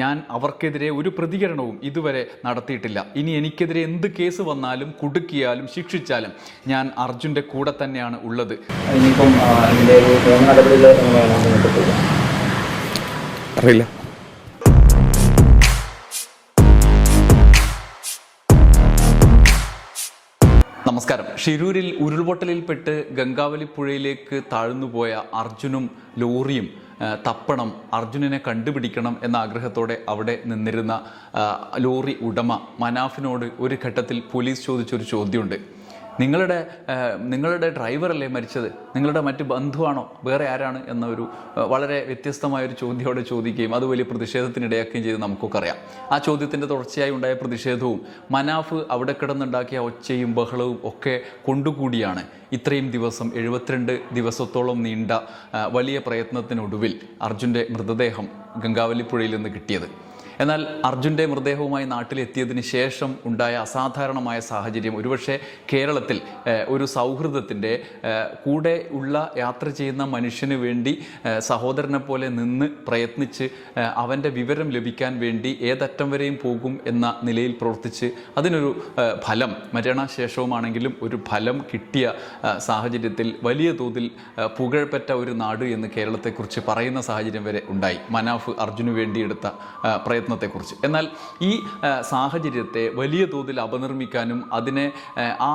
ഞാൻ അവർക്കെതിരെ ഒരു പ്രതികരണവും ഇതുവരെ നടത്തിയിട്ടില്ല. ഇനി എനിക്കെതിരെ എന്ത് കേസ് വന്നാലും കുടുക്കിയാലും ശിക്ഷിച്ചാലും ഞാൻ അർജുന്റെ കൂടെ തന്നെയാണ് ഉള്ളത്. ഇനിയിപ്പം നടപടികൾ അറിയില്ല. നമസ്കാരം. ഷിരൂരിൽ ഉരുൾപൊട്ടലിൽപ്പെട്ട് ഗംഗാവലി പുഴയിലേക്ക് താഴ്ന്നുപോയ അർജുനും ലോറിയും തപ്പണം അർജുനനെ കണ്ടുപിടിക്കണം എന്ന ആഗ്രഹത്തോടെ അവിടെ നിന്നിരുന്ന ലോറി ഉടമ മനാഫിനോട് ഒരു ഘട്ടത്തിൽ പോലീസ് ചോദിച്ചൊരു ചോദ്യമുണ്ട്. നിങ്ങളുടെ നിങ്ങളുടെ ഡ്രൈവറല്ലേ മരിച്ചത്? നിങ്ങളുടെ മറ്റ് ബന്ധുവാണോ? വേറെ ആരാണ് എന്നൊരു വളരെ വ്യത്യസ്തമായ ഒരു ചോദ്യമോടെ ചോദിക്കുകയും അത് വലിയ പ്രതിഷേധത്തിനിടയാക്കുകയും ചെയ്ത് നമുക്കൊക്കെ അറിയാം. ആ ചോദ്യത്തിന്റെ തുടർച്ചയായി ഉണ്ടായ പ്രതിഷേധവും മനാഫ് അവിടെ കിടന്നുണ്ടാക്കിയ ഒച്ചയും ബഹളവും ഒക്കെ കൊണ്ടുകൂടിയാണ് ഇത്രയും ദിവസം എഴുപത്തിരണ്ട് ദിവസത്തോളം നീണ്ട വലിയ പ്രയത്നത്തിനൊടുവിൽ അർജുന്റെ മൃതദേഹം ഗംഗാവലിപ്പുഴയിൽ നിന്ന് കിട്ടിയത്. എന്നാൽ അർജുന്റെ മൃതദേഹവുമായി നാട്ടിലെത്തിയതിന് ശേഷം ഉണ്ടായ അസാധാരണമായ സാഹചര്യം. ഒരുപക്ഷെ കേരളത്തിൽ ഒരു സൗഹൃദത്തിന്റെ കൂടെ ഉള്ള യാത്ര ചെയ്യുന്ന മനുഷ്യന് വേണ്ടി സഹോദരനെ പോലെ നിന്ന് പ്രയത്നിച്ച് അവന്റെ വിവരം ലഭിക്കാൻ വേണ്ടി ഏതറ്റം വരെയും പോകും എന്ന നിലയിൽ പ്രവർത്തിച്ച് അതിനൊരു ഫലം മരണശേഷവുമാണെങ്കിലും ഒരു ഫലം കിട്ടിയ സാഹചര്യത്തിൽ വലിയ തോതിൽ പുകഴ്പെറ്റ ഒരു നാട് എന്ന് കേരളത്തെക്കുറിച്ച് പറയുന്ന സാഹചര്യം വരെ ഉണ്ടായി. മനാഫ് അർജുന് വേണ്ടിയെടുത്ത പ്രയത്നം പ്രയത്നത്തെക്കുറിച്ച്. എന്നാൽ ഈ സാഹചര്യത്തെ വലിയ തോതിൽ അപനിർമ്മിക്കാനും അതിനെ ആ,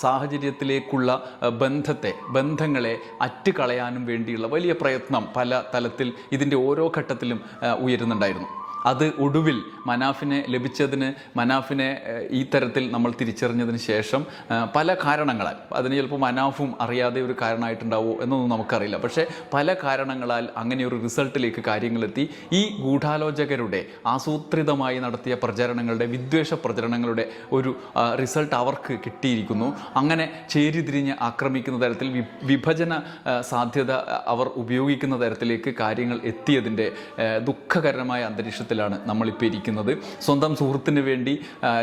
സാഹചര്യത്തിലേക്കുള്ള ബന്ധത്തെ ബന്ധങ്ങളെ അറ്റുകളയാനും വേണ്ടിയുള്ള വലിയ പ്രയത്നം പല തലത്തിൽ ഇതിന്റെ ഓരോ ഘട്ടത്തിലും ഉയരുന്നുണ്ടായിരുന്നു. അത് ഒടുവിൽ മനാഫിനെ ലഭിച്ചതിന് മനാഫിനെ ഈ തരത്തിൽ നമ്മൾ തിരിച്ചറിഞ്ഞതിന് ശേഷം പല കാരണങ്ങളാൽ അതിന് ചിലപ്പോൾ മനാഫും അറിയാതെ ഒരു കാരണമായിട്ടുണ്ടാവുമോ എന്നൊന്നും നമുക്കറിയില്ല. പക്ഷേ പല കാരണങ്ങളാൽ അങ്ങനെ ഒരു റിസൾട്ടിലേക്ക് കാര്യങ്ങളെത്തി. ഈ ഗൂഢാലോചകരുടെ ആസൂത്രിതമായി നടത്തിയ പ്രചരണങ്ങളുടെ വിദ്വേഷ പ്രചരണങ്ങളുടെ ഒരു റിസൾട്ട് അവർക്ക് കിട്ടിയിരിക്കുന്നു. അങ്ങനെ ചേരിതിരിഞ്ഞ് ആക്രമിക്കുന്ന തരത്തിൽ വിഭജന സാധ്യത അവർ ഉപയോഗിക്കുന്ന തരത്തിലേക്ക് കാര്യങ്ങൾ എത്തിയതിന്റെ ദുഃഖകരമായ ദുഃഖകരമായ അന്തരീക്ഷത്തിലാണ് നമ്മളിപ്പോൾ ഇരിക്കുന്നത്. സ്വന്തം സുഹൃത്തിന് വേണ്ടി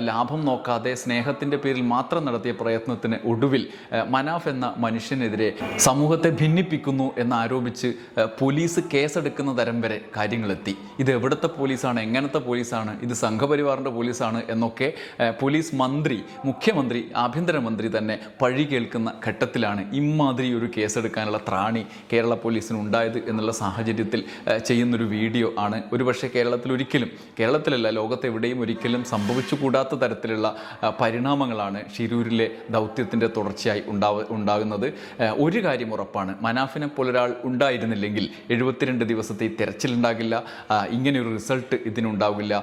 ലാഭം നോക്കാതെ സ്നേഹത്തിന്റെ പേരിൽ മാത്രം നടത്തിയ പ്രയത്നത്തിന് ഒടുവിൽ മനാഫ് എന്ന മനുഷ്യനെതിരെ സമൂഹത്തെ ഭിന്നിപ്പിക്കുന്നു എന്നാരോപിച്ച് പോലീസ് കേസെടുക്കുന്ന തരം വരെ കാര്യങ്ങളെത്തി. ഇത് എവിടുത്തെ പോലീസാണ് എങ്ങനത്തെ പോലീസാണ് ഇത് സംഘപരിവാറിന്റെ പോലീസാണ് എന്നൊക്കെ പോലീസ് മന്ത്രി മുഖ്യമന്ത്രി ആഭ്യന്തരമന്ത്രി തന്നെ പഴി കേൾക്കുന്ന ഘട്ടത്തിലാണ് ഇമാതിരി ഒരു കേസെടുക്കാനുള്ള ത്രാണി കേരള പോലീസിന് ഉണ്ടായത് എന്നുള്ള സാഹചര്യത്തിൽ ചെയ്യുന്നൊരു വീഡിയോ ആണ്. ഒരുപക്ഷെ കേരളത്തിൽ ഒരിക്കലും കേരളത്തിലല്ല ലോകത്തെവിടെയും ഒരിക്കലും സംഭവിച്ചു കൂടാത്ത തരത്തിലുള്ള പരിണാമങ്ങളാണ് ഷിരൂരിലെ ദൗത്യത്തിന്റെ തുടർച്ചയായി ഉണ്ടാവ ഉണ്ടാകുന്നത്. ഒരു കാര്യം ഉറപ്പാണ് മനാഫിനെ പോലൊരാൾ ഉണ്ടായിരുന്നില്ലെങ്കിൽ എഴുപത്തിരണ്ട് ദിവസത്തെ ഈ തെരച്ചിലുണ്ടാകില്ല ആ, ഇങ്ങനെയൊരു റിസൾട്ട് ഇതിനുണ്ടാവില്ല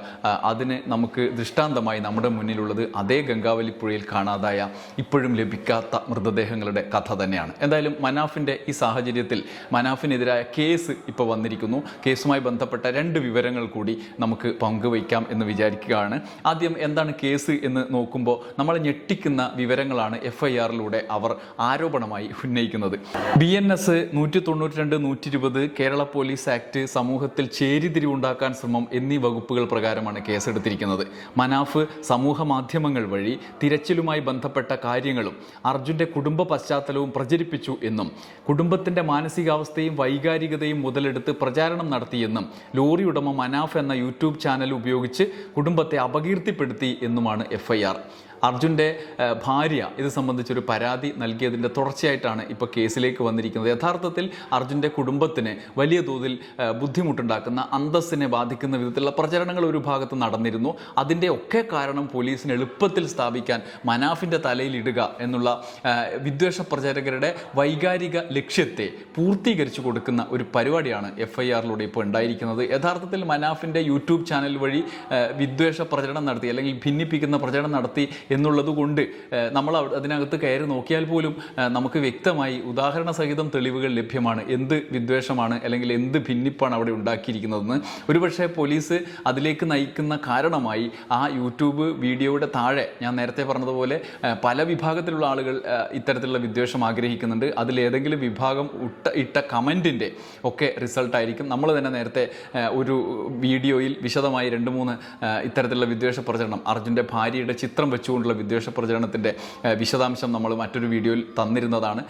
അതിന് നമുക്ക് ദൃഷ്ടാന്തമായി നമ്മുടെ മുന്നിലുള്ളത് അതേ ഗംഗാവലി പുഴയിൽ കാണാതായ ഇപ്പോഴും ലഭിക്കാത്ത മൃതദേഹങ്ങളുടെ കഥ തന്നെയാണ്. എന്തായാലും മനാഫിന്റെ ഈ സാഹചര്യത്തിൽ മനാഫിനെതിരായ കേസ് ഇപ്പോൾ വന്നിരിക്കുന്നു. കേസുമായി ബന്ധപ്പെട്ട രണ്ട് വിവരങ്ങൾ കൂടി നമുക്ക് പങ്കുവയ്ക്കാം എന്ന് വിചാരിക്കുകയാണ്. ആദ്യം എന്താണ് കേസ് എന്ന് നോക്കുമ്പോൾ നമ്മൾ ഞെട്ടിക്കുന്ന വിവരങ്ങളാണ് എഫ് ഐ ആറിലൂടെ അവർ ആരോപണമായി ഉന്നയിക്കുന്നത്. ബി എൻ എസ് നൂറ്റി തൊണ്ണൂറ്റി രണ്ട് നൂറ്റി ഇരുപത് കേരള പോലീസ് ആക്ട് സമൂഹത്തിൽ ചേരിതിരിവുണ്ടാക്കാൻ ശ്രമം എന്നീ വകുപ്പുകൾ പ്രകാരമാണ് കേസെടുത്തിരിക്കുന്നത്. മനാഫ് സമൂഹ മാധ്യമങ്ങൾ വഴി തിരച്ചിലുമായി ബന്ധപ്പെട്ട കാര്യങ്ങളും അർജുന്റെ കുടുംബ പശ്ചാത്തലവും പ്രചരിപ്പിച്ചു എന്നും കുടുംബത്തിന്റെ മാനസികാവസ്ഥയും വൈകാരികതയും മുതലെടുത്ത് പ്രചാരണം നടത്തിയെന്നും ലോറി ഉടമ മനാഫ് എന്ന യൂട്യൂബ് ചാനൽ ഉപയോഗിച്ച് കുടുംബത്തെ അപകീർത്തിപ്പെടുത്തി എന്നുമാണ് എഫ് ഐ ആർ. അർജുന്റെ ഭാര്യ ഇത് സംബന്ധിച്ചൊരു പരാതി നൽകിയതിന്റെ തുടർച്ചയായിട്ടാണ് ഇപ്പോൾ കേസിലേക്ക് വന്നിരിക്കുന്നത്. യഥാർത്ഥത്തിൽ അർജുന്റെ കുടുംബത്തിന് വലിയ തോതിൽ ബുദ്ധിമുട്ടുണ്ടാക്കുന്ന അന്തസ്സിനെ ബാധിക്കുന്ന വിധത്തിലുള്ള പ്രചരണങ്ങൾ ഒരു ഭാഗത്ത് നടന്നിരുന്നു. അതിന്റെ ഒക്കെ കാരണം പോലീസിന് എളുപ്പത്തിൽ സ്ഥാപിക്കാൻ മനാഫിന്റെ തലയിൽ എന്നുള്ള വിദ്വേഷ പ്രചാരകരുടെ വൈകാരിക ലക്ഷ്യത്തെ പൂർത്തീകരിച്ചു കൊടുക്കുന്ന ഒരു പരിപാടിയാണ് എഫ് ഐ ആറിലൂടെ ഇപ്പോൾ ഉണ്ടായിരിക്കുന്നത്. യഥാർത്ഥത്തിൽ മനാഫിന്റെ യൂട്യൂബ് ചാനൽ വഴി വിദ്വേഷ പ്രചരണം നടത്തി അല്ലെങ്കിൽ ഭിന്നിപ്പിക്കുന്ന പ്രചരണം നടത്തി എന്നുള്ളത് കൊണ്ട് നമ്മൾ അതിനകത്ത് കയറി നോക്കിയാൽ പോലും നമുക്ക് വ്യക്തമായി ഉദാഹരണ സഹിതം തെളിവുകൾ ലഭ്യമാണ്. എന്ത് വിദ്വേഷമാണ് അല്ലെങ്കിൽ എന്ത് ഭിന്നിപ്പാണ് അവിടെ ഉണ്ടാക്കിയിരിക്കുന്നതെന്ന്. ഒരുപക്ഷെ പോലീസ് അതിലേക്ക് നയിക്കുന്ന കാരണമായി ആ യൂട്യൂബ് വീഡിയോയുടെ താഴെ ഞാൻ നേരത്തെ പറഞ്ഞതുപോലെ പല വിഭാഗത്തിലുള്ള ആളുകൾ ഇത്തരത്തിലുള്ള വിദ്വേഷം ആഗ്രഹിക്കുന്നുണ്ട്. അതിലേതെങ്കിലും വിഭാഗം ഇട്ട ഇട്ട കമന്റിന്റെ ഒക്കെ റിസൾട്ടായിരിക്കും. നമ്മൾ തന്നെ നേരത്തെ ഒരു വീഡിയോയിൽ വിശദമായി രണ്ട് മൂന്ന് ഇത്തരത്തിലുള്ള വിദ്വേഷ പ്രചരണം അർജുന്റെ ഭാര്യയുടെ ചിത്രം വെച്ചുകൊണ്ട് ആരോപിച്ചുകൊണ്ടുള്ള വിദ്വേഷ പ്രചരണത്തിന്റെ വിശദാംശം നമ്മൾ മറ്റൊരു വീഡിയോയിൽ തന്നിരുന്നതാണ്.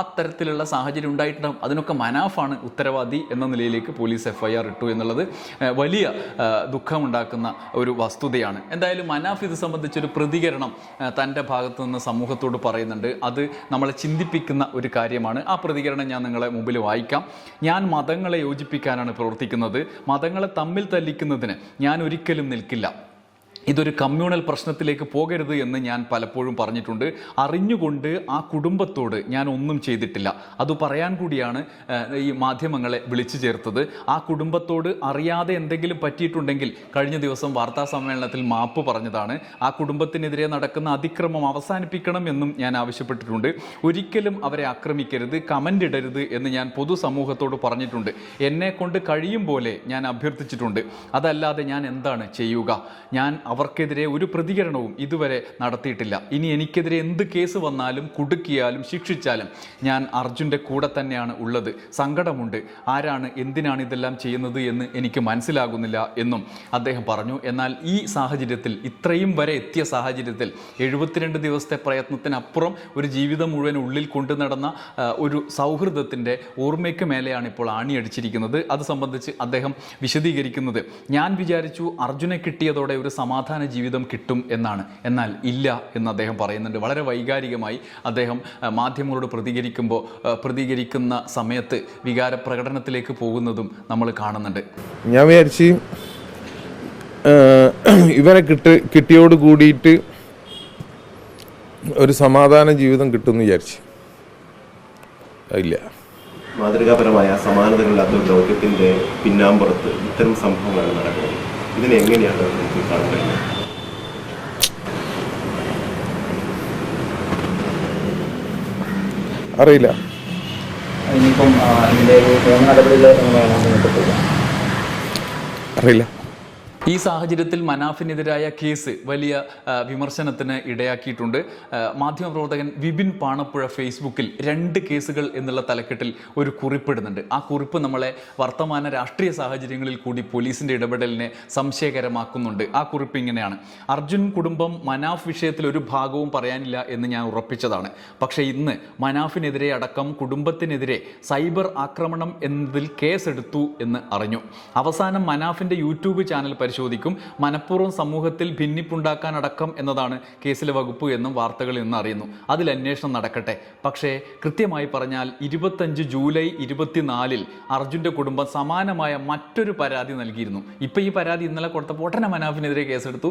അത്തരത്തിലുള്ള സാഹചര്യം ഉണ്ടായിട്ടുണ്ടാകും അതിനൊക്കെ മനാഫാണ് ഉത്തരവാദി എന്ന നിലയിലേക്ക് പോലീസ് എഫ് ഐ ആർ ഇട്ടു എന്നുള്ളത് വലിയ ദുഃഖമുണ്ടാക്കുന്ന ഒരു വസ്തുതയാണ്. എന്തായാലും മനാഫ് ഇത് സംബന്ധിച്ചൊരു പ്രതികരണം തന്റെ ഭാഗത്തു നിന്ന് സമൂഹത്തോട് പറയുന്നുണ്ട്. അത് നമ്മളെ ചിന്തിപ്പിക്കുന്ന ഒരു കാര്യമാണ്. ആ പ്രതികരണം ഞാൻ നിങ്ങളെ മുമ്പിൽ വായിക്കാം. ഞാൻ മതങ്ങളെ യോജിപ്പിക്കാനാണ് പ്രവർത്തിക്കുന്നത്. മതങ്ങളെ തമ്മിൽ തല്ലിക്കുന്നതിന് ഞാൻ ഒരിക്കലും നിൽക്കില്ല. ഇതൊരു കമ്മ്യൂണൽ പ്രശ്നത്തിലേക്ക് പോകരുത് എന്ന് ഞാൻ പലപ്പോഴും പറഞ്ഞിട്ടുണ്ട്. അറിഞ്ഞുകൊണ്ട് ആ കുടുംബത്തോട് ഞാൻ ഒന്നും ചെയ്തിട്ടില്ല. അത് പറയാൻ കൂടിയാണ് ഈ മാധ്യമങ്ങളെ വിളിച്ചു ചേർത്തത്. ആ കുടുംബത്തോട് അറിയാതെ എന്തെങ്കിലും പറ്റിയിട്ടുണ്ടെങ്കിൽ കഴിഞ്ഞ ദിവസം വാർത്താ സമ്മേളനത്തിൽ മാപ്പ് പറഞ്ഞതാണ്. ആ കുടുംബത്തിനെതിരെ നടക്കുന്ന അതിക്രമം അവസാനിപ്പിക്കണം എന്നും ഞാൻ ആവശ്യപ്പെട്ടിട്ടുണ്ട്. ഒരിക്കലും അവരെ ആക്രമിക്കരുത് കമന്റ് ഇടരുത് എന്ന് ഞാൻ പൊതുസമൂഹത്തോട് പറഞ്ഞിട്ടുണ്ട്. എന്നെ കൊണ്ട് കഴിയും പോലെ ഞാൻ അഭ്യർത്ഥിച്ചിട്ടുണ്ട്. അതല്ലാതെ ഞാൻ എന്താണ് ചെയ്യുക? ഞാൻ അവർക്കെതിരെ ഒരു പ്രതികരണവും ഇതുവരെ നടത്തിയിട്ടില്ല. ഇനി എനിക്കെതിരെ എന്ത് കേസ് വന്നാലും കുടുക്കിയാലും ശിക്ഷിച്ചാലും ഞാൻ അർജുന്റെ കൂടെ തന്നെയാണ് ഉള്ളത്. സങ്കടമുണ്ട്. ആരാണ് എന്തിനാണ് ഇതെല്ലാം ചെയ്യുന്നത് എന്ന് എനിക്ക് മനസ്സിലാകുന്നില്ല എന്നും അദ്ദേഹം പറഞ്ഞു. എന്നാൽ ഈ സാഹചര്യത്തിൽ ഇത്രയും വരെ എത്തിയ സാഹചര്യത്തിൽ എഴുപത്തിരണ്ട് ദിവസത്തെ പ്രയത്നത്തിനപ്പുറം ഒരു ജീവിതം മുഴുവൻ ഉള്ളിൽ കൊണ്ടു നടന്ന ഒരു സൗഹൃദത്തിന്റെ ഓർമ്മയ്ക്ക് മേലെയാണ് ഇപ്പോൾ ആണിയടിച്ചിരിക്കുന്നത്. അത് സംബന്ധിച്ച് അദ്ദേഹം വിശദീകരിക്കുന്നത് ഞാൻ വിചാരിച്ചു അർജുനെ കിട്ടിയതോടെ ഒരു സമാധാന ജീവിതം കിട്ടും എന്നാണ്. എന്നാൽ ഇല്ല എന്ന് അദ്ദേഹം പറയുന്നുണ്ട്. വളരെ വൈകാരികമായി അദ്ദേഹം മാധ്യമങ്ങളോട് പ്രതികരിക്കുമ്പോൾ പ്രതികരിക്കുന്ന സമയത്ത് വികാര പ്രകടനത്തിലേക്ക് പോകുന്നതും നമ്മൾ കാണുന്നുണ്ട്. ഞാൻ വിചാരിച്ച് ഇവരെ കിട്ട് കിട്ടി കിട്ടിയോട് കൂടിയിട്ട് ഒരു സമാധാന ജീവിതം കിട്ടുമെന്ന് വിചാരിച്ചു. ഇല്ല. മാതൃകാപരമായ സമാനതകളില്ലാത്ത ഒരു ദൗത്യത്തിന്റെ പിന്നാമ്പുറത്ത് ഇത്തരം സംഭവങ്ങളാണ് നടക്കുന്നത്. ഇതിനെ എങ്ങനെയാണ് നമുക്ക് കാണാൻ കഴിയുന്നത് അറിയില്ല. അറിയില്ല. ഈ സാഹചര്യത്തിൽ മനാഫിനെതിരായ കേസ് വലിയ വിമർശനത്തിന് ഇടയാക്കിയിട്ടുണ്ട്. മാധ്യമപ്രവർത്തകൻ വിപിൻ പാണപ്പുഴ ഫേസ്ബുക്കിൽ രണ്ട് കേസുകൾ എന്നുള്ള തലക്കെട്ടിൽ ഒരു കുറിപ്പിടുന്നുണ്ട്. ആ കുറിപ്പ് നമ്മളെ വർത്തമാന രാഷ്ട്രീയ സാഹചര്യങ്ങളിൽ കൂടി പോലീസിന്റെ ഇടപെടലിനെ സംശയകരമാക്കുന്നുണ്ട്. ആ കുറിപ്പ് ഇങ്ങനെയാണ്. അർജുൻ കുടുംബം മനാഫ് വിഷയത്തിൽ ഒരു ഭാഗവും പറയാനില്ല എന്ന് ഞാൻ ഉറപ്പിച്ചതാണ്. പക്ഷേ ഇന്ന് മനാഫിനെതിരെ അടക്കം കുടുംബത്തിനെതിരെ സൈബർ ആക്രമണം എന്നതിൽ കേസെടുത്തു എന്ന് അറിഞ്ഞു. അവസാനം മനാഫിന്റെ യൂട്യൂബ് ചാനൽ പരിശോധിക്കും. മനഃപൂർവം സമൂഹത്തിൽ ഭിന്നിപ്പുണ്ടാക്കാൻ അടക്കം എന്നതാണ് കേസിലെ വകുപ്പ് എന്നും വാർത്തകളിൽ നിന്ന് അറിയുന്നു. അതിൽ അന്വേഷണം നടക്കട്ടെ. പക്ഷേ കൃത്യമായി പറഞ്ഞാൽ ഇരുപത്തഞ്ച് ജൂലൈ ഇരുപത്തിനാലിൽ അർജുന്റെ കുടുംബം സമാനമായ മറ്റൊരു പരാതി നൽകിയിരുന്നു. ഇപ്പം ഈ പരാതി ഇന്നലെ കൊടുത്തപ്പോൾ ഉടനെ മനാഫിനെതിരെ കേസെടുത്തു.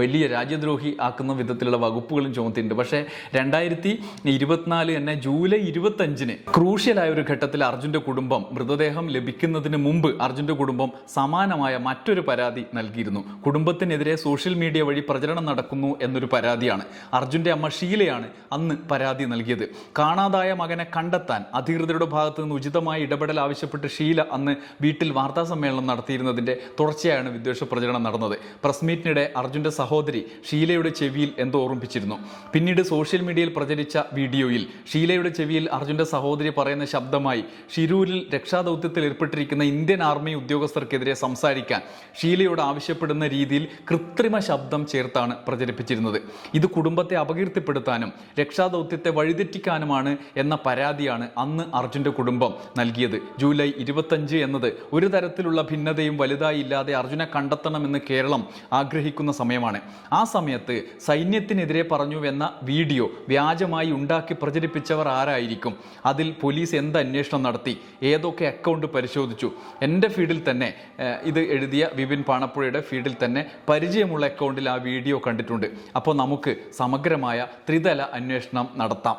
വലിയ രാജ്യദ്രോഹി ആക്കുന്ന വിധത്തിലുള്ള വകുപ്പുകളും ചുമത്തിയിട്ടുണ്ട്. പക്ഷേ രണ്ടായിരത്തി ഇരുപത്തിനാല് തന്നെ ജൂലൈ ഇരുപത്തഞ്ചിന് ക്രൂഷ്യലായ ഒരു ഘട്ടത്തിൽ അർജുന്റെ കുടുംബം മൃതദേഹം ലഭിക്കുന്നതിന് മുമ്പ് അർജുന്റെ കുടുംബം സമാനമായ മറ്റൊരു പരാതി നൽകിയിരുന്നു. കുടുംബത്തിനെതിരെ സോഷ്യൽ മീഡിയ വഴി പ്രചരണം നടക്കുന്നു എന്നൊരു പരാതിയാണ്. അർജുന്റെ അമ്മ ഷീലയാണ് അന്ന് പരാതി നൽകിയത്. കാണാതായ മകനെ കണ്ടെത്താൻ അധികൃതരുടെ ഭാഗത്ത് നിന്ന് ഉചിതമായ ഇടപെടൽ ആവശ്യപ്പെട്ട് ഷീല അന്ന് വീട്ടിൽ വാർത്താ സമ്മേളനം നടത്തിയിരുന്നതിന്റെ തുടർച്ചയായാണ് വിദ്വേഷ പ്രചരണം നടന്നത്. പ്രസ് മീറ്റിനിടെ അർജുന്റെ സഹോദരി ഷീലയുടെ ചെവിയിൽ എന്തോ ഓർമ്മിപ്പിച്ചിരുന്നു. പിന്നീട് സോഷ്യൽ മീഡിയയിൽ പ്രചരിച്ച വീഡിയോയിൽ ഷീലയുടെ ചെവിയിൽ അർജുന്റെ സഹോദരി പറയുന്ന ശബ്ദമായി ഷിരൂരിൽ രക്ഷാദൗത്യത്തിൽ ഏർപ്പെട്ടിരിക്കുന്ന ഇന്ത്യൻ ആർമി ഉദ്യോഗസ്ഥർക്കെതിരെ സംസാരിക്കാൻ ഷീലയോട് ആവശ്യപ്പെടുന്ന രീതിയിൽ കൃത്രിമ ശബ്ദം ചേർത്താണ് പ്രചരിപ്പിച്ചിരുന്നത്. ഇത് കുടുംബത്തെ അപകീർത്തിപ്പെടുത്താനും രക്ഷാദൗത്യത്തെ വഴിതെറ്റിക്കാനുമാണ് എന്ന പരാതിയാണ് അന്ന് അർജുന്റെ കുടുംബം നൽകിയത്. ജൂലൈ ഇരുപത്തഞ്ച് എന്നത് ഒരു തരത്തിലുള്ള ഭിന്നതയും വലുതായി ഇല്ലാതെ അർജുനെ കണ്ടെത്തണമെന്ന് കേരളം ആഗ്രഹിക്കുന്ന സമയമാണ്. ആ സമയത്ത് സൈന്യത്തിനെതിരെ പറഞ്ഞുവെന്ന വീഡിയോ വ്യാജമായി ഉണ്ടാക്കി പ്രചരിപ്പിച്ചവർ ആരായിരിക്കും? അതിൽ പോലീസ് എന്ത് അന്വേഷണം നടത്തി? ഏതൊക്കെ അക്കൗണ്ട് പരിശോധിച്ചു? എന്റെ ഫീഡിൽ തന്നെ ഇത് എഴുതിയ വിപിൻ പാണപ്പുഴയുടെ ഫീഡിൽ തന്നെ പരിചയമുള്ള അക്കൗണ്ടിൽ ആ വീഡിയോ കണ്ടിട്ടുണ്ട്. അപ്പോൾ നമുക്ക് സമഗ്രമായ ത്രിതല അന്വേഷണം നടത്താം.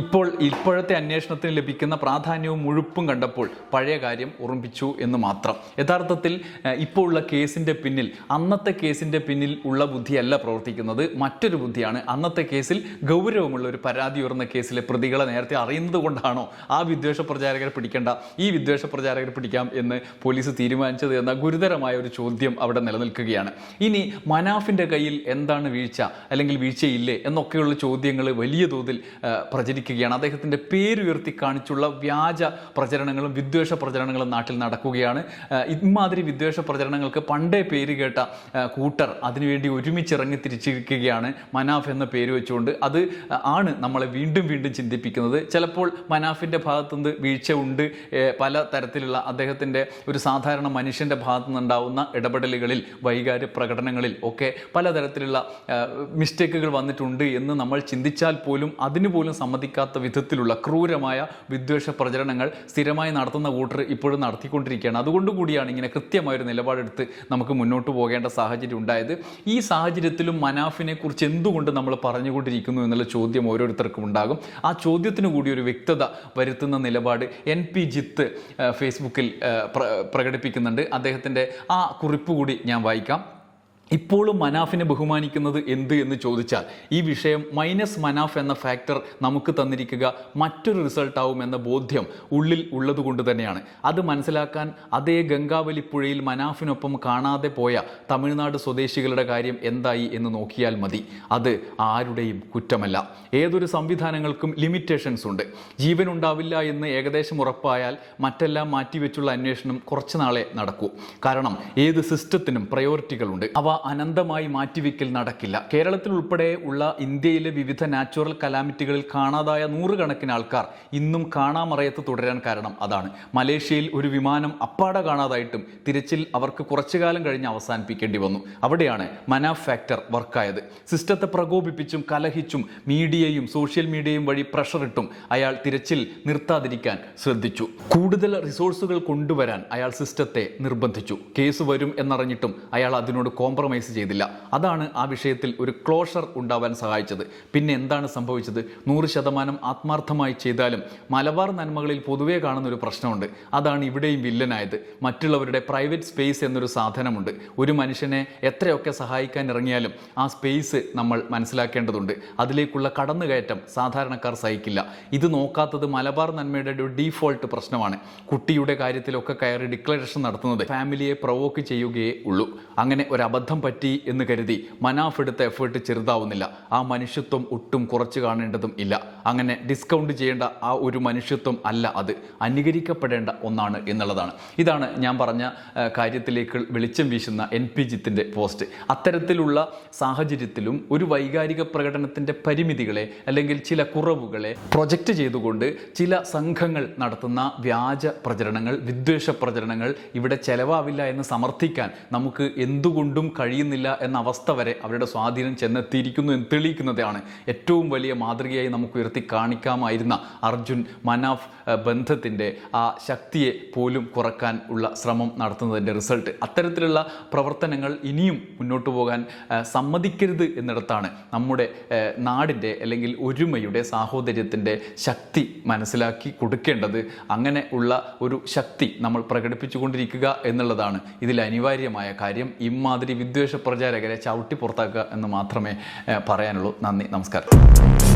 ഇപ്പോൾ ഇപ്പോഴത്തെ അന്വേഷണത്തിന് ലഭിക്കുന്ന പ്രാധാന്യവും മുഴുപ്പും കണ്ടപ്പോൾ പഴയ കാര്യം ഓർമ്മിപ്പിച്ചു എന്ന് മാത്രം. യഥാർത്ഥത്തിൽ ഇപ്പോൾ ഉള്ള കേസിന്റെ പിന്നിൽ അന്നത്തെ കേസിന്റെ പിന്നിൽ ഉള്ള ബുദ്ധിയല്ല പ്രവർത്തിക്കുന്നത്. മറ്റൊരു ബുദ്ധിയാണ് അന്നത്തെ കേസിൽ ഗൗരവമുള്ള ഒരു പരാതി ഉയർന്ന കേസിലെ പ്രതികളെ നേരത്തെ അറിയുന്നത് കൊണ്ടാണോ ആ വിദ്വേഷ പ്രചാരകരെ പിടിക്കേണ്ട ഈ വിദ്വേഷ പ്രചാരകരെ പിടിക്കാം എന്ന് പോലീസ് തീരുമാനിച്ചത് എന്ന ഗുരുതരമായ ഗുരുതരമായ ഒരു ചോദ്യം അവിടെ നിലനിൽക്കുകയാണ്. ഇനി മനാഫിന്റെ കയ്യിൽ എന്താണ് വീഴ്ച അല്ലെങ്കിൽ വീഴ്ചയില്ലേ എന്നൊക്കെയുള്ള ചോദ്യങ്ങൾ വലിയ തോതിൽ പ്രചരിക്കുകയാണ്. പേര് പേരുയർത്തി കാണിച്ചുള്ള വ്യാജ പ്രചരണങ്ങളും വിദ്വേഷ പ്രചരണങ്ങളും നാട്ടിൽ നടക്കുകയാണ്. ഇമാതിരി വിദ്വേഷ പ്രചരണങ്ങൾക്ക് പണ്ടേ പേര് കേട്ട കൂട്ടർ അതിനുവേണ്ടി ഒരുമിച്ചിറങ്ങി തിരിച്ചിരിക്കുകയാണ് മനാഫ് എന്ന പേര് വെച്ചുകൊണ്ട്. അത് ആണ് നമ്മളെ വീണ്ടും വീണ്ടും ചിന്തിപ്പിക്കുന്നത്. ചിലപ്പോൾ മനാഫിന്റെ ഭാഗത്തുനിന്ന് വീഴ്ച ഉണ്ട്. പല തരത്തിലുള്ള അദ്ദേഹത്തിന്റെ ഒരു സാധാരണ മനുഷ്യന്റെ ഭാഗത്തു നിന്നുണ്ടാവുന്ന ഇടപെടലുകളിൽ വൈകാര്യ പ്രകടനങ്ങളിൽ ഒക്കെ പലതരത്തിലുള്ള മിസ്റ്റേക്കുകൾ വന്നിട്ടുണ്ട് എന്ന് നമ്മൾ ചിന്തിച്ചാൽ പോലും അതിനുപോലും സമ്മതിക്കാത്ത വിധത്തിലുള്ള ക്രൂരമായ വിദ്വേഷ പ്രചരണങ്ങൾ സ്ഥിരമായി നടത്തുന്ന കൂട്ടർ ഇപ്പോഴും നടത്തിക്കൊണ്ടിരിക്കുകയാണ്. അതുകൊണ്ട് കൂടിയാണ് ഇങ്ങനെ കൃത്യമായൊരു നിലപാടെടുത്ത് നമുക്ക് മുന്നോട്ട് പോകേണ്ട സാഹചര്യം ഉണ്ടായത്. ഈ സാഹചര്യത്തിലും മനാഫിനെ കുറിച്ച് എന്തുകൊണ്ട് നമ്മൾ പറഞ്ഞുകൊണ്ടിരിക്കുന്നു എന്നുള്ള ചോദ്യം ഓരോരുത്തർക്കും ഉണ്ടാകും. ആ ചോദ്യത്തിന് കൂടി ഒരു വ്യക്തത വരുത്തുന്ന നിലപാട് എൻ പി ജിത്ത് ഫേസ്ബുക്കിൽ പ്രകടിപ്പിക്കുന്നുണ്ട്. അദ്ദേഹത്തിന്റെ ആ കുറിപ്പ് കൂടി ഞാൻ വായിക്കാം. ഇപ്പോഴും മനാഫിനെ ബഹുമാനിക്കുന്നത് എന്ത് എന്ന് ചോദിച്ചാൽ ഈ വിഷയം മൈനസ് മനാഫ് എന്ന ഫാക്ടർ നമുക്ക് തന്നിരിക്കുക മറ്റൊരു റിസൾട്ട് ആവും എന്ന ബോധ്യം ഉള്ളിൽ ഉള്ളതുകൊണ്ട് തന്നെയാണ്. അത് മനസ്സിലാക്കാൻ അതേ ഗംഗാവലി പുഴയിൽ മനാഫിനൊപ്പം കാണാതെ പോയ തമിഴ്നാട് സ്വദേശികളുടെ കാര്യം എന്തായി എന്ന് നോക്കിയാൽ മതി. അത് ആരുടെയും കുറ്റമല്ല. ഏതൊരു സംവിധാനങ്ങൾക്കും ലിമിറ്റേഷൻസ് ഉണ്ട്. ജീവൻ ഉണ്ടാവില്ല എന്ന് ഏകദേശം ഉറപ്പായാൽ മറ്റെല്ലാം മാറ്റിവെച്ചുള്ള അന്വേഷണം കുറച്ചു നാളെ നടക്കൂ. കാരണം ഏത് സിസ്റ്റത്തിനും പ്രയോറിറ്റികളുണ്ട് അവ അനന്തമായി മാറ്റിവെക്കൽ നടക്കില്ല. കേരളത്തിൽ ഉൾപ്പെടെ ഉള്ള ഇന്ത്യയിലെ വിവിധ നാച്ചുറൽ കലാമിറ്റികളിൽ കാണാതായ നൂറുകണക്കിന് ആൾക്കാർ ഇന്നും കാണാമറയത്ത് തുടരാൻ കാരണം അതാണ്. മലേഷ്യയിൽ ഒരു വിമാനം അപ്പാടെ കാണാതായിട്ടും തിരച്ചിൽ അവർക്ക് കുറച്ചു കാലം കഴിഞ്ഞ് അവസാനിപ്പിക്കേണ്ടി വന്നു. അവിടെയാണ് മനാഫ് ഫാക്ടർ വർക്കായത്. സിസ്റ്റത്തെ പ്രകോപിപ്പിച്ചും കലഹിച്ചും മീഡിയയും സോഷ്യൽ മീഡിയയും വഴി പ്രഷറിട്ടും അയാൾ തിരച്ചിൽ നിർത്താതിരിക്കാൻ ശ്രദ്ധിച്ചു. കൂടുതൽ റിസോഴ്സുകൾ കൊണ്ടുവരാൻ അയാൾ സിസ്റ്റത്തെ നിർബന്ധിച്ചു. കേസ് വരും എന്നറിഞ്ഞിട്ടും അയാൾ അതിനോട് കോംപ്രമൈസ് ചെയ്തില്ല. അതാണ് ആ വിഷയത്തിൽ ഒരു ക്ലോഷർ ഉണ്ടാവാൻ സഹായിച്ചത്. പിന്നെ എന്താണ് സംഭവിച്ചത്? നൂറ് ശതമാനം ആത്മാർത്ഥമായി ചെയ്താലും മലബാർ നന്മകളിൽ പൊതുവേ കാണുന്ന ഒരു പ്രശ്നമുണ്ട്. അതാണ് ഇവിടെയും വില്ലനായത്. മറ്റുള്ളവരുടെ പ്രൈവറ്റ് സ്പേസ് എന്നൊരു സാധനമുണ്ട്. ഒരു മനുഷ്യനെ എത്രയൊക്കെ സഹായിക്കാൻ ഇറങ്ങിയാലും ആ സ്പേസ് നമ്മൾ മനസ്സിലാക്കേണ്ടതുണ്ട്. അതിലേക്കുള്ള കടന്നുകയറ്റം സാധാരണക്കാർ സഹിക്കില്ല. ഇത് നോക്കാത്തത് മലബാർ നന്മയുടെ ഒരു ഡീഫോൾട്ട് പ്രശ്നമാണ്. കുട്ടിയുടെ കാര്യത്തിലൊക്കെ കയറി ഡിക്ലറേഷൻ നടത്തുന്നത്. ഫാമിലിയെ പ്രൊവോക്ക് ചെയ്യുകയേ ഉള്ളൂ. അങ്ങനെ ഒരു അബദ്ധം പറ്റി എന്ന് കരുതി മനാഫ് എടുത്ത എഫേർട്ട് ചെറുതാവുന്നില്ല. ആ മനുഷ്യത്വം ഒട്ടും കുറച്ച് കാണേണ്ടതും ഇല്ല. അങ്ങനെ ഡിസ്കൗണ്ട് ചെയ്യേണ്ട ആ ഒരു മനുഷ്യത്വം അല്ല അത്. അനുകരിക്കപ്പെടേണ്ട ഒന്നാണ് എന്നുള്ളതാണ്. ഇതാണ് ഞാൻ പറഞ്ഞ കാര്യത്തിലേക്ക് വെളിച്ചം വീശുന്ന എൻ പി ജിത്തിന്റെ പോസ്റ്റ്. അത്തരത്തിലുള്ള സാഹചര്യത്തിലും ഒരു വൈകാരിക പ്രകടനത്തിന്റെ പരിമിതികളെ അല്ലെങ്കിൽ ചില കുറവുകളെ പ്രൊജക്റ്റ് ചെയ്തുകൊണ്ട് ചില സംഘങ്ങൾ നടത്തുന്ന വ്യാജ പ്രചരണങ്ങൾ വിദ്വേഷ പ്രചരണങ്ങൾ ഇവിടെ ചെലവാവില്ല എന്ന് സമർത്ഥിക്കാൻ നമുക്ക് എന്തുകൊണ്ടും കഴിയുന്നില്ല എന്ന അവസ്ഥ വരെ അവരുടെ സ്വാധീനം ചെന്നെത്തിയിരിക്കുന്നു എന്ന് തെളിയിക്കുന്നതാണ് ഏറ്റവും വലിയ മാതൃകയായി നമുക്ക് ഉയർത്തി കാണിക്കാമായിരുന്ന അർജുൻ മനാഫ് ബന്ധത്തിന്റെ ആ ശക്തിയെ പോലും കുറയ്ക്കാൻ ഉള്ള ശ്രമം നടത്തുന്നതിന്റെ റിസൾട്ട്. അത്തരത്തിലുള്ള പ്രവർത്തനങ്ങൾ ഇനിയും മുന്നോട്ട് പോകാൻ സമ്മതിക്കരുത് എന്നിടത്താണ് നമ്മുടെ നാടിന്റെ അല്ലെങ്കിൽ ഒരുമയുടെ സാഹോദര്യത്തിന്റെ ശക്തി മനസ്സിലാക്കി കൊടുക്കേണ്ടത്. അങ്ങനെ ഉള്ള ഒരു ശക്തി നമ്മൾ പ്രകടിപ്പിച്ചുകൊണ്ടിരിക്കുക എന്നുള്ളതാണ് ഇതിൽ അനിവാര്യമായ കാര്യം. ഇമാതിരി വിദ്വേഷ പ്രചാരകരെ ചവിട്ടി പുറത്താക്കുക എന്ന് മാത്രമേ പറയാനുള്ളൂ. നന്ദി. നമസ്കാരം.